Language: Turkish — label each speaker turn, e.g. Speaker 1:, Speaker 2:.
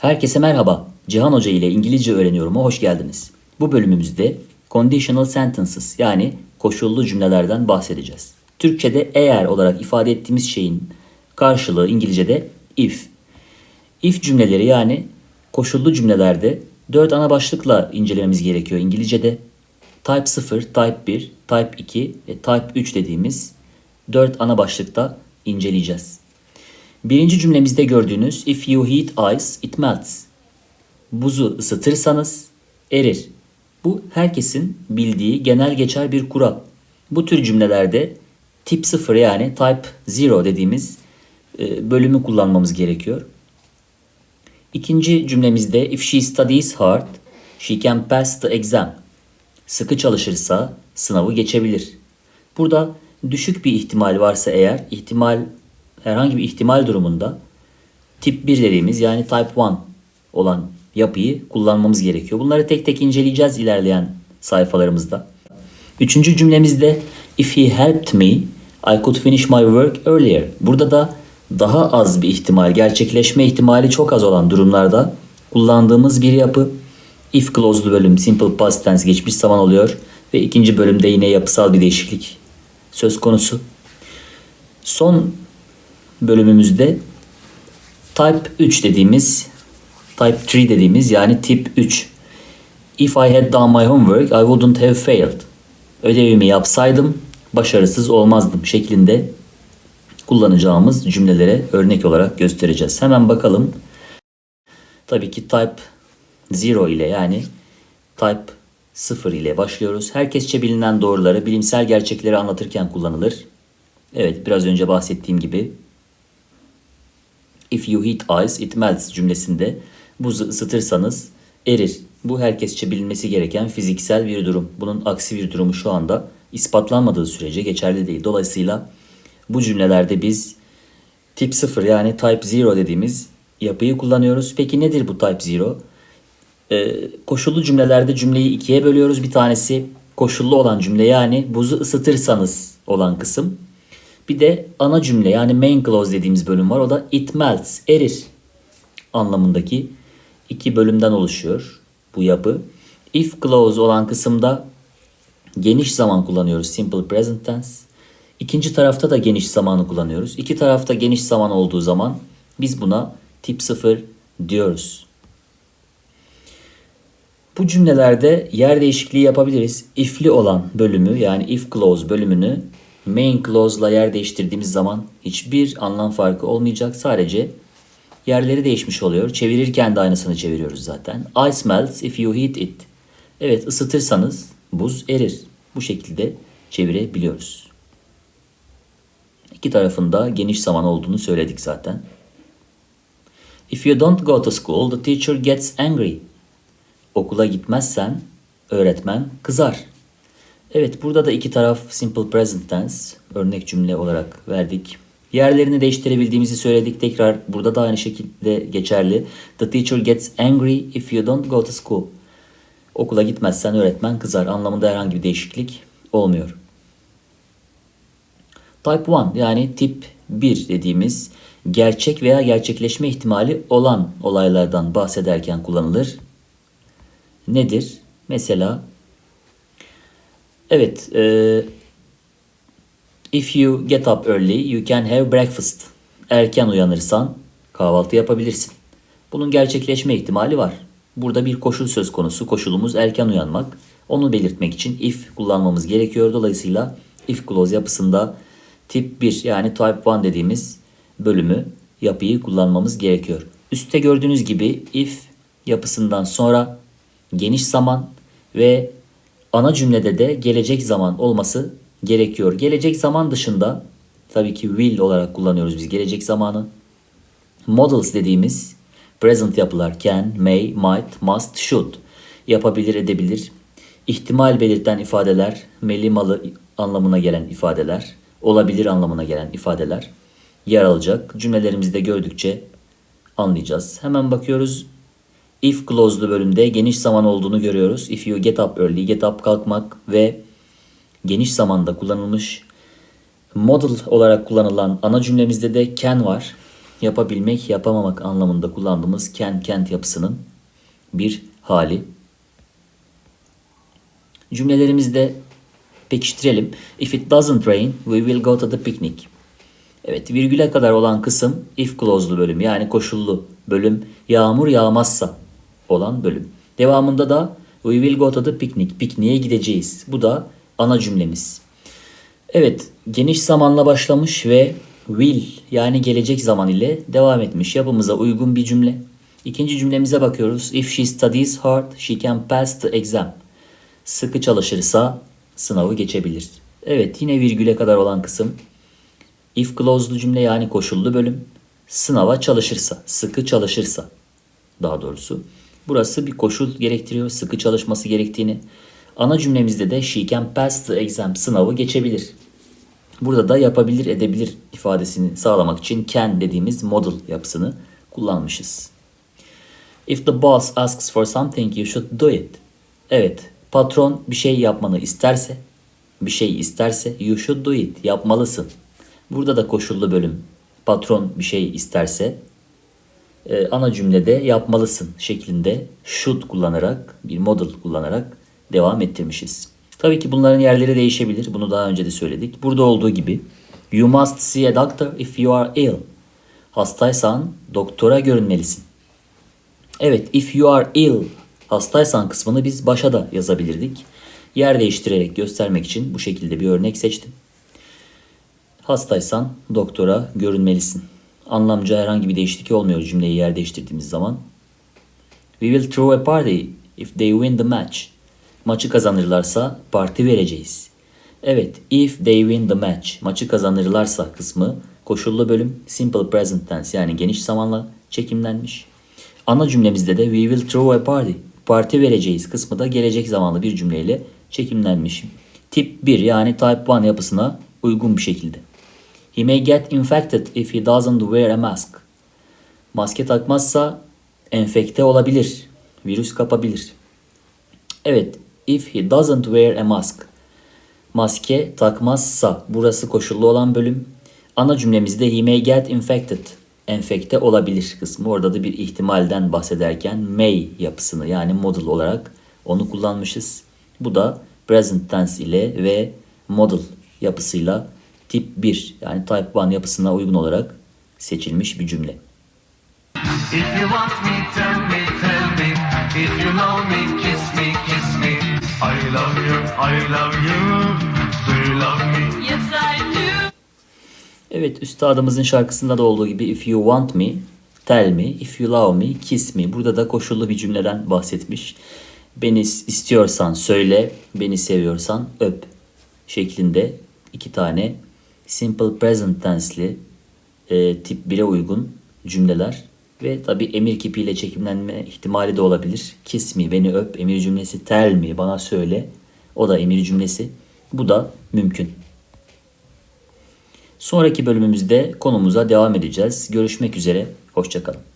Speaker 1: Herkese merhaba. Cihan Hoca ile İngilizce öğreniyorum'a hoş geldiniz. Bu bölümümüzde conditional sentences yani koşullu cümlelerden bahsedeceğiz. Türkçe'de eğer olarak ifade ettiğimiz şeyin karşılığı İngilizce'de if. If cümleleri yani koşullu cümlelerde dört ana başlıkla incelememiz gerekiyor İngilizce'de. Type 0, Type 1, Type 2 ve Type 3 dediğimiz dört ana başlıkta inceleyeceğiz. Birinci cümlemizde gördüğünüz if you heat ice it melts. Buzu ısıtırsanız erir. Bu herkesin bildiği genel geçer bir kural. Bu tür cümlelerde tip 0 yani type 0 dediğimiz e, bölümü kullanmamız gerekiyor. İkinci cümlemizde if she studies hard she can pass the exam. Sıkı çalışırsa sınavı geçebilir. Burada düşük bir ihtimal varsa eğer ihtimal herhangi bir ihtimal durumunda tip 1 dediğimiz yani type 1 olan yapıyı kullanmamız gerekiyor. Bunları tek tek inceleyeceğiz ilerleyen sayfalarımızda. Üçüncü cümlemizde if he helped me I could finish my work earlier. Burada da daha az bir ihtimal, gerçekleşme ihtimali çok az olan durumlarda kullandığımız bir yapı. If clause'lu bölüm simple past tense geçmiş zaman oluyor ve ikinci bölümde yine yapısal bir değişiklik söz konusu. Son bölümümüzde type 3 dediğimiz type 3 dediğimiz yani tip 3. If I had done my homework I wouldn't have failed. Ödevimi yapsaydım başarısız olmazdım şeklinde kullanacağımız cümlelere örnek olarak göstereceğiz. Hemen bakalım. Tabii ki type 0 ile yani type 0 ile başlıyoruz. Herkesçe bilinen doğruları, bilimsel gerçekleri anlatırken kullanılır. Evet, biraz önce bahsettiğim gibi If you heat ice, it melts cümlesinde buzu ısıtırsanız erir. Bu herkesçe bilinmesi gereken fiziksel bir durum. Bunun aksi bir durumu şu anda ispatlanmadığı sürece geçerli değil. Dolayısıyla bu cümlelerde biz tip 0 yani type 0 dediğimiz yapıyı kullanıyoruz. Peki nedir bu type 0? Ee, koşullu cümlelerde cümleyi ikiye bölüyoruz. Bir tanesi koşullu olan cümle yani buzu ısıtırsanız olan kısım. Bir de ana cümle yani main clause dediğimiz bölüm var. O da it melts, erir anlamındaki iki bölümden oluşuyor bu yapı. If clause olan kısımda geniş zaman kullanıyoruz. Simple present tense. İkinci tarafta da geniş zamanı kullanıyoruz. İki tarafta geniş zaman olduğu zaman biz buna tip 0 diyoruz. Bu cümlelerde yer değişikliği yapabiliriz. If'li olan bölümü yani if clause bölümünü main clause'la yer değiştirdiğimiz zaman hiçbir anlam farkı olmayacak. Sadece yerleri değişmiş oluyor. Çevirirken de aynısını çeviriyoruz zaten. Ice melts if you heat it. Evet ısıtırsanız buz erir. Bu şekilde çevirebiliyoruz. İki tarafında geniş zaman olduğunu söyledik zaten. If you don't go to school, the teacher gets angry. Okula gitmezsen öğretmen kızar. Evet burada da iki taraf simple present tense örnek cümle olarak verdik. Yerlerini değiştirebildiğimizi söyledik. Tekrar burada da aynı şekilde geçerli. The teacher gets angry if you don't go to school. Okula gitmezsen öğretmen kızar anlamında herhangi bir değişiklik olmuyor. Type 1 yani tip 1 dediğimiz gerçek veya gerçekleşme ihtimali olan olaylardan bahsederken kullanılır. Nedir? Mesela evet e, if you get up early you can have breakfast. Erken uyanırsan kahvaltı yapabilirsin. Bunun gerçekleşme ihtimali var. Burada bir koşul söz konusu. Koşulumuz erken uyanmak. Onu belirtmek için if kullanmamız gerekiyor. Dolayısıyla if clause yapısında tip 1 yani type 1 dediğimiz bölümü yapıyı kullanmamız gerekiyor. Üstte gördüğünüz gibi if yapısından sonra geniş zaman ve ana cümlede de gelecek zaman olması gerekiyor. Gelecek zaman dışında tabii ki will olarak kullanıyoruz biz gelecek zamanı. Models dediğimiz present yapılar can, may, might, must, should yapabilir, edebilir. İhtimal belirten ifadeler, melimalı anlamına gelen ifadeler, olabilir anlamına gelen ifadeler yer alacak. Cümlelerimizde gördükçe anlayacağız. Hemen bakıyoruz. If clause'lu bölümde geniş zaman olduğunu görüyoruz. If you get up early, get up kalkmak ve geniş zamanda kullanılmış. Model olarak kullanılan ana cümlemizde de can var. yapabilmek, yapamamak anlamında kullandığımız can kent yapısının bir hali. Cümlelerimizde pekiştirelim. If it doesn't rain, we will go to the picnic. Evet, virgüle kadar olan kısım if clause'lu bölüm yani koşullu bölüm. Yağmur yağmazsa olan bölüm. Devamında da we will go to the picnic. Pikniğe gideceğiz. Bu da ana cümlemiz. Evet, geniş zamanla başlamış ve will yani gelecek zaman ile devam etmiş. Yapımıza uygun bir cümle. İkinci cümlemize bakıyoruz. If she studies hard, she can pass the exam. Sıkı çalışırsa sınavı geçebilir. Evet, yine virgüle kadar olan kısım. If clause'lu cümle yani koşullu bölüm. Sınava çalışırsa, sıkı çalışırsa daha doğrusu. Burası bir koşul gerektiriyor, sıkı çalışması gerektiğini. Ana cümlemizde de she can pass the exam sınavı geçebilir. Burada da yapabilir, edebilir ifadesini sağlamak için can dediğimiz model yapısını kullanmışız. If the boss asks for something you should do it. Evet, patron bir şey yapmanı isterse, bir şey isterse you should do it, yapmalısın. Burada da koşullu bölüm. Patron bir şey isterse ana cümlede yapmalısın şeklinde should kullanarak bir model kullanarak devam ettirmişiz. Tabii ki bunların yerleri değişebilir. Bunu daha önce de söyledik. Burada olduğu gibi you must see a doctor if you are ill. Hastaysan doktora görünmelisin. Evet, if you are ill, hastaysan kısmını biz başa da yazabilirdik. Yer değiştirerek göstermek için bu şekilde bir örnek seçtim. Hastaysan doktora görünmelisin. Anlamca herhangi bir değişiklik olmuyor cümleyi yer değiştirdiğimiz zaman. We will throw a party if they win the match. Maçı kazanırlarsa parti vereceğiz. Evet, if they win the match, maçı kazanırlarsa kısmı koşullu bölüm simple present tense yani geniş zamanla çekimlenmiş. Ana cümlemizde de we will throw a party, parti vereceğiz kısmı da gelecek zamanlı bir cümleyle çekimlenmiş. Tip 1 yani type 1 yapısına uygun bir şekilde. He may get infected if he doesn't wear a mask. Maske takmazsa enfekte olabilir. Virüs kapabilir. Evet, if he doesn't wear a mask. Maske takmazsa burası koşullu olan bölüm. Ana cümlemizde he may get infected. Enfekte olabilir kısmı. Orada da bir ihtimalden bahsederken may yapısını yani model olarak onu kullanmışız. Bu da present tense ile ve model yapısıyla tip 1 yani type 1 yapısına uygun olarak seçilmiş bir cümle.
Speaker 2: If you want me, tell me, tell me. If you love me, kiss me, kiss me. I love you, I love you. Do you love me?
Speaker 3: Yes, I do.
Speaker 1: Evet üstadımızın şarkısında da olduğu gibi if you want me tell me, if you love me kiss me. Burada da koşullu bir cümleden bahsetmiş. Beni istiyorsan söyle, beni seviyorsan öp şeklinde iki tane simple present tense'li e, tip 1'e uygun cümleler ve tabi emir kipiyle çekimlenme ihtimali de olabilir. Kiss me, beni öp, emir cümlesi tell me, bana söyle. O da emir cümlesi. Bu da mümkün. Sonraki bölümümüzde konumuza devam edeceğiz. Görüşmek üzere, hoşçakalın.